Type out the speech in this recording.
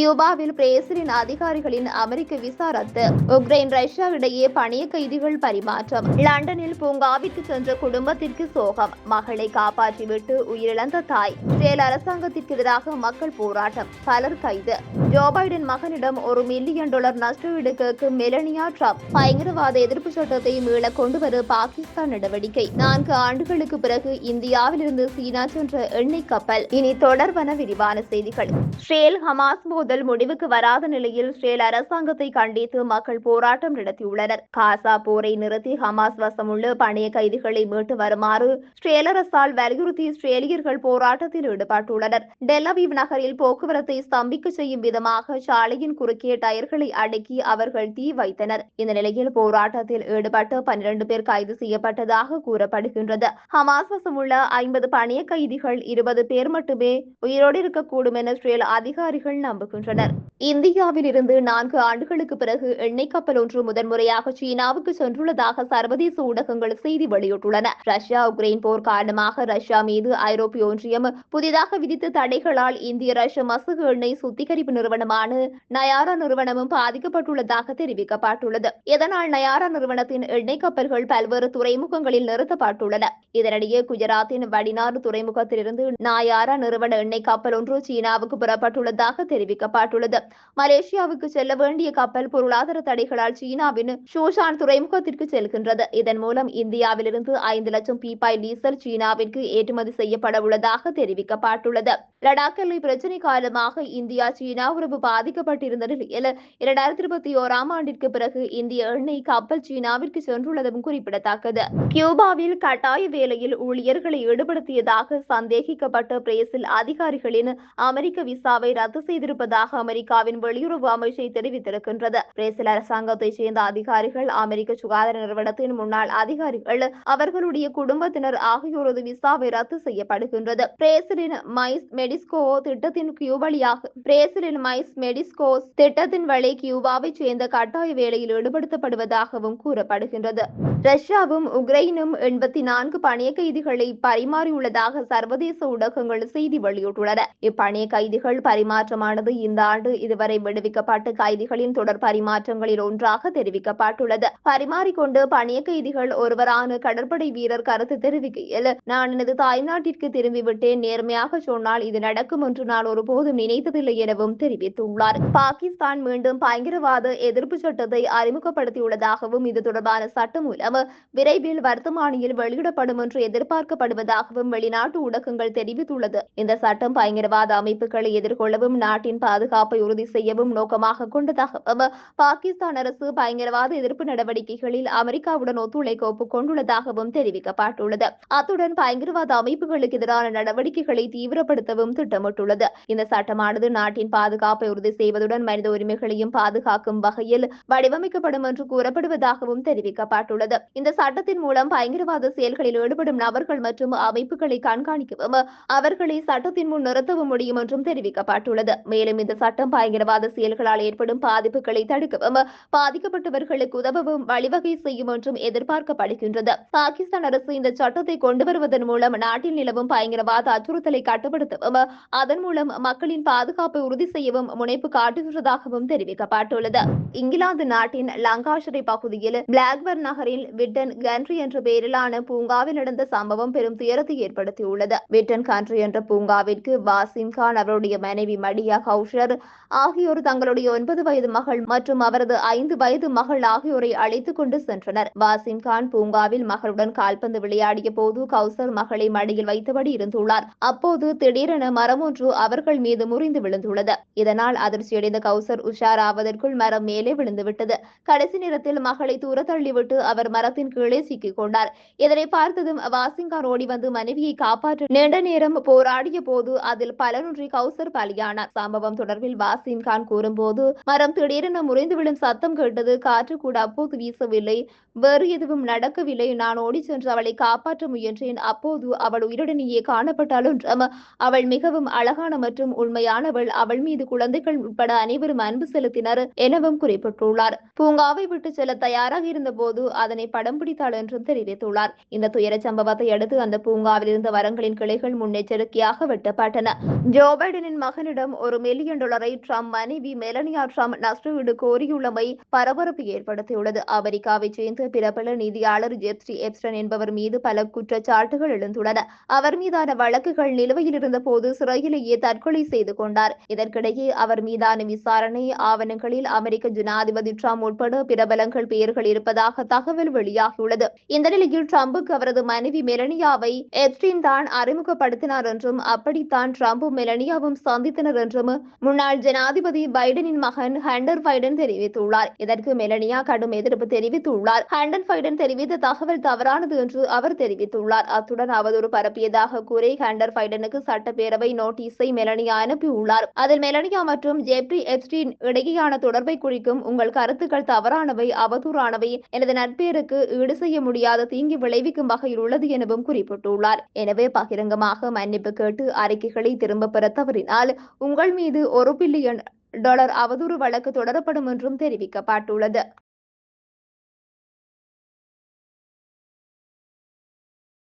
கியூபாவில் பிரேசிலின் அதிகாரிகளின் அமெரிக்க விசா ரத்து. உக்ரைன் ரஷ்யா இடையே பணிய கைதிகள் பரிமாற்றம். லண்டனில் பூங்காவிற்கு சென்ற குடும்பத்திற்கு சோகம். மகளை காப்பாற்றிவிட்டு உயிரிழந்த தாய். இஸ்ரேல் அரசாங்கத்திற்கு எதிராக மக்கள் போராட்டம். பலர் கைது. ஜோ பைடன் மகனிடம் ஒரு மில்லியன் டாலர் நஷ்டஈடு கேட்கும் மெலனியா ட்ரம்ப். பயங்கரவாத எதிர்ப்பு சட்டத்தை மீள கொண்டுவர பாகிஸ்தான் நடவடிக்கை. நான்கு ஆண்டுகளுக்கு பிறகு இந்தியாவிலிருந்து சீனா சென்ற எண்ணெய் கப்பல். இனி தொடர்வன விரிவான செய்திகள். ஷேல் ஹமாஸ் போது மோதல் முடிவுக்கு வராத நிலையில் இஸ்ரேல் அரசாங்கத்தை கண்டித்து மக்கள் போராட்டம் நடத்தியுள்ளனர். காசா போரை நிறுத்தி ஹமாஸ் வசமுள்ள பணைய கைதிகளை மீட்டு வருமாறு இஸ்ரேல் அரசால் வலியுறுத்தி இஸ்ரேலியர்கள் போராட்டத்தில் ஈடுபட்டுள்ளனர். டெல்லவீவ் நகரில் போக்குவரத்தை ஸ்தம்பிக்க செய்யும் விதமாக சாலையின் குறுக்கே டயர்களை அடுக்கி அவர்கள் தீ வைத்தனர். இந்த நிலையில் போராட்டத்தில் ஈடுபட்டு பன்னிரண்டு பேர் கைது செய்யப்பட்டதாக கூறப்படுகின்றது. ஹமாஸ் வசமுள்ள ஐம்பது பணிய கைதிகள் இருபது பேர் மட்டுமே உயிரோடு இருக்கக்கூடும் என இஸ்ரேல் அதிகாரிகள் நம்புகின்றனர். இந்தியாவில் இருந்து நான்கு ஆண்டுகளுக்கு பிறகு எண்ணெய் கப்பல் ஒன்று முதன்முறையாக சீனாவுக்கு சென்றுள்ளதாக சர்வதேச ஊடகங்கள் செய்தி வெளியிட்டுள்ளன. ரஷ்யா உக்ரைன் போர் காரணமாக ரஷ்யா மீது ஐரோப்பிய ஒன்றியம் புதிதாக விதித்த தடைகளால் இந்திய ரஷ்ய மசகு எண்ணெய் சுத்திகரிப்பு நிறுவனமான நயாரா நிறுவனமும் பாதிக்கப்பட்டுள்ளதாக தெரிவிக்கப்பட்டுள்ளது. இதனால் நயாரா நிறுவனத்தின் எண்ணெய் கப்பல்கள் பல்வேறு துறைமுகங்களில் நிறுத்தப்பட்டுள்ளன. இதனிடையே குஜராத்தின் வடிநாறு துறைமுகத்திலிருந்து நாயாரா நிறுவன எண்ணெய் கப்பல் ஒன்று சீனாவுக்கு புறப்பட்டுள்ளதாக தெரிவிக்கப்பட்டுள்ளது மலேசியாவுக்கு செல்ல வேண்டிய கப்பல் பொருளாதார தடைகளால் சீனாவின் ஷோஷான் துறைமுகத்திற்கு செல்கின்றது. இதன் மூலம் இந்தியாவிலிருந்து ஐந்து லட்சம் பீப்பாய் டீசல் சீனாவிற்கு ஏற்றுமதி செய்யப்பட உள்ளதாக தெரிவிக்கப்பட்டுள்ளது. லடாக் எல்லை பிரச்சினை காரணமாக இந்தியா சீனா உறவு பாதிக்கப்பட்டிருந்த நிலையில் இரண்டாயிரத்தி இருபத்தி ஓராம் ஆண்டிற்கு பிறகு இந்திய எண்ணெய் கப்பல் சீனாவிற்கு சென்றுள்ளதும் குறிப்பிடத்தக்கது. கியூபாவில் கட்டாய வேலையில் ஊழியர்களை ஈடுபடுத்தியதாக சந்தேகிக்கப்பட்ட பிரேசில் அதிகாரிகளின் அமெரிக்க விசாவை ரத்து செய்திருப்பது செய்திருப்பதாக அமெரிக்காவின் வெளியுறவு அமைச்சை தெரிவித்திருக்கின்றது. பிரேசில் அரசாங்கத்தைச் சேர்ந்த அதிகாரிகள் அமெரிக்க சுகாதார நிறுவனத்தின் முன்னாள் அதிகாரிகள் அவர்களுடைய குடும்பத்தினர் ஆகியோரது விசாவை ரத்து செய்யப்படுகின்றது. பிரேசிலின் மைஸ் மெடிஸ்கோ திட்டத்தின் கியூபலியாக பிரேசிலின் மைஸ் மெடிஸ்கோ திட்டத்தின் வழி கியூபாவைச் சேர்ந்த கட்டாய வேலையில் ஈடுபடுத்தப்படுவதாகவும் கூறப்படுகின்றது. ரஷ்யாவும் உக்ரைனும் எண்பத்தி நான்கு பணிய கைதிகளை பரிமாறியுள்ளதாக சர்வதேச ஊடகங்கள் செய்தி வெளியிட்டுள்ளன. இப்பணிய கைதிகள் பரிமாற்றமானது இந்த ஆண்டு இதுவரை விடுவிக்கப்பட்ட கைதிகளின் தொடர் பரிமாற்றங்களில் ஒன்றாக தெரிவிக்கப்பட்டுள்ளது. பரிமாறிக்கொண்டு பணிய கைதிகள் ஒருவரான கடற்படை வீரர் கருத்து தெரிவிக்கையில் நான் எனது தாய்நாட்டிற்கு திரும்பிவிட்டேன். நேர்மையாக சொன்னால் இது நடக்கும் என்று நான் ஒருபோதும் நினைத்ததில்லை எனவும் தெரிவித்துள்ளார். பாகிஸ்தான் மீண்டும் பயங்கரவாத எதிர்ப்பு சட்டத்தை அறிமுகப்படுத்தியுள்ளதாகவும் இது தொடர்பான சட்டம் மூலம் விரைவில் வர்த்தமானியில் வெளியிடப்படும் என்று எதிர்பார்க்கப்படுவதாகவும் வெளிநாட்டு ஊடகங்கள் தெரிவித்துள்ளது. இந்த சட்டம் பயங்கரவாத அமைப்புகளை எதிர்கொள்ளவும் நாட்டின் பாதுகாப்பை உறுதி செய்யவும் நோக்கமாக கொண்டதாகவும் பாகிஸ்தான் அரசு பயங்கரவாத எதிர்ப்பு நடவடிக்கைகளில் அமெரிக்காவுடன் ஒத்துழைக்க ஒப்புக்கொண்டுள்ளதாகவும் தெரிவிக்கப்பட்டுள்ளது. அத்துடன் பயங்கரவாத அமைப்புகளுக்கு எதிரான நடவடிக்கைகளை தீவிரப்படுத்தவும் திட்டமிட்டுள்ளது. இந்த சட்டமானது நாட்டின் பாதுகாப்பை உறுதி செய்வதுடன் மனித உரிமைகளையும் பாதுகாக்கும் வகையில் வடிவமைக்கப்படும் என்று கூறப்படுவதாகவும் தெரிவிக்கப்பட்டுள்ளது. இந்த சட்டத்தின் மூலம் பயங்கரவாத செயல்களில் ஈடுபடும் நபர்கள் மற்றும் அமைப்புகளை கண்காணிக்கவும் அவர்களை சட்டத்தின் முன் நிறுத்தவும் முடியும் என்றும் தெரிவிக்கப்பட்டுள்ளது. மேலும் இந்த சட்டம் பயங்கரவாத செயல்களால் ஏற்படும் பாதிப்புகளை தடுக்கவும் பாதிக்கப்பட்டவர்களுக்கு உதவவும் வழிவகை செய்யும் என்றும் எதிர்பார்க்கப்படுகின்றது. பாகிஸ்தான் அரசு இந்த சட்டத்தை கொண்டு வருவதன் மூலம் நாட்டில் நிலவும் பயங்கரவாத அச்சுறுத்தலை கட்டுப்படுத்தவும் அதன் மூலம் மக்களின் பாதுகாப்பை உறுதி செய்யவும் முனைப்பு காட்டுகிறதாகவும் தெரிவிக்கப்பட்டுள்ளது. இங்கிலாந்து நாட்டின் லங்காஷரை பகுதியில் பிளாக்பர்ன் நகரில் விட்டன் கன்ட்ரி என்ற பெயரிலான பூங்காவில் நடந்த சம்பவம் பெரும் துயரத்தை ஏற்படுத்தியுள்ளது. விட்டன் கன்ட்ரி என்ற பூங்காவிற்கு வாசிம் கான் அவருடைய மனைவி மடியா கவுஷ் கௌஷர் ஆகியோர் தங்களுடைய ஒன்பது வயது மகள் மற்றும் அவரது ஐந்து வயது மகள் ஆகியோரை அழைத்துக் கொண்டு சென்றனர். வாசிம் கான் பூங்காவில் மகளுடன் கால்பந்து விளையாடிய போது கௌசர் மகளை மடியில் வைத்தபடி இருந்துள்ளார். அப்போது திடீரென மரம் ஒன்று அவர்கள் மீது முறிந்து விழுந்துள்ளது. இதனால் அதிர்ச்சியடைந்த கௌசர் உஷாராவதற்குள் மரம் மேலே விழுந்துவிட்டது. கடைசி நேரத்தில் மகளை தூர தள்ளிவிட்டு அவர் மரத்தின் கீழே சிக்கிக் கொண்டார். இதனை பார்த்ததும் வாசிங்கார் ஓடி வந்து மனைவியை காப்பாற்ற நீண்ட நேரம் போராடிய போது அதில் பலனொன்றி கௌசர் பலியானார். சம்பவம் தொடர்பில் வாசிம் கான் கூறும்போது மரம் திடீரென முறிந்து விழும் சத்தம் கேட்டது. காற்று கூட அப்போது வீசவில்லை. வேறு எதுவும் நடக்கவில்லை. நான் ஓடி சென்று அவளை காப்பாற்ற முயன்றேன். அப்போது அவள் உயிருடனேயே காணப்பட்டாலும் அவள் மிகவும் அழகான மற்றும் உண்மையானவள். அவள் மீது குழந்தைகள் உட்பட அனைவரும் அன்பு செலுத்தினர் எனவும் குறிப்பிட்டுள்ளார். பூங்காவை விட்டு செல்ல தயாராக இருந்த போது அதனை படம் பிடித்தாள் என்றும் தெரிவித்துள்ளார். இந்த துயர சம்பவத்தை அடுத்து அந்த பூங்காவில் இருந்த மரங்களின் கிளைகள் முன்னெச்சரிக்கையாக வெட்டப்பட்டன. ஜோ பைடனின் மகனிடம் ஒரு மெல்லிய மில்லியன் பில்லியன் டாலரை ட்ரம்ப் மனைவி மெலனியா ட்ரம்ப் நஷ்டஈடு கோரியுள்ளமை பரபரப்பு ஏற்படுத்தியுள்ளது. அமெரிக்காவைச் சேர்ந்த பிரபல நிதியாளர் ஜெப்ரி எப்ஸ்டன் என்பவர் மீது பல குற்றச்சாட்டுகள் எழுந்துள்ளன. அவர் மீதான வழக்குகள் நிலுவையில் இருந்தபோது சிறையிலேயே தற்கொலை செய்து கொண்டார். இதற்கிடையே அவர் மீதான விசாரணை ஆவணங்களில் அமெரிக்க ஜனாதிபதி ட்ரம்ப் உட்பட பிரபலங்கள் பெயர்கள் இருப்பதாக தகவல் வெளியாகியுள்ளது. இந்த நிலையில் ட்ரம்புக்கு அவரது மனைவி மெலனியாவை எப்ஸ்டின் தான் அறிமுகப்படுத்தினார் என்றும் அப்படித்தான் ட்ரம்பும் மெலனியாவும் சந்தித்தனர் என்றும் முன்னாள் ஜனாதிபதி பைடனின் மகன் ஹண்டர் பைடன் தெரிவித்துள்ளார். இதற்கு மெலனியா கடும் எதிர்ப்பு தெரிவித்துள்ளார். ஹண்டர் பைடன் தெரிவித்த தகவல் தவறானது என்று அவர் தெரிவித்துள்ளார். அத்துடன் அவதூறு பரப்பியதாக கூறி ஹண்டர் பைடனுக்கு சட்டப்பேரவை நோட்டீஸை மெலனியா அனுப்பியுள்ளார். அதில் மெலனியா மற்றும் ஜெப்ரி எப்ஸ்டீன் இடையேயான தொடர்பை குறிக்கும் உங்கள் கருத்துக்கள் தவறானவை அவதூறானவை எனது நட்பேருக்கு ஈடு செய்ய முடியாத தீங்கு விளைவிக்கும் வகையில் உள்ளது எனவும் குறிப்பிட்டுள்ளார். எனவே பகிரங்கமாக மன்னிப்பு கேட்டு அறிக்கைகளை திரும்ப பெற தவறினால் உங்கள் மீது மீது ஒரு பில்லியன் டாலர் அவதூறு வழக்கு தொடரப்படும் என்றும் தெரிவிக்கப்பட்டுள்ளது.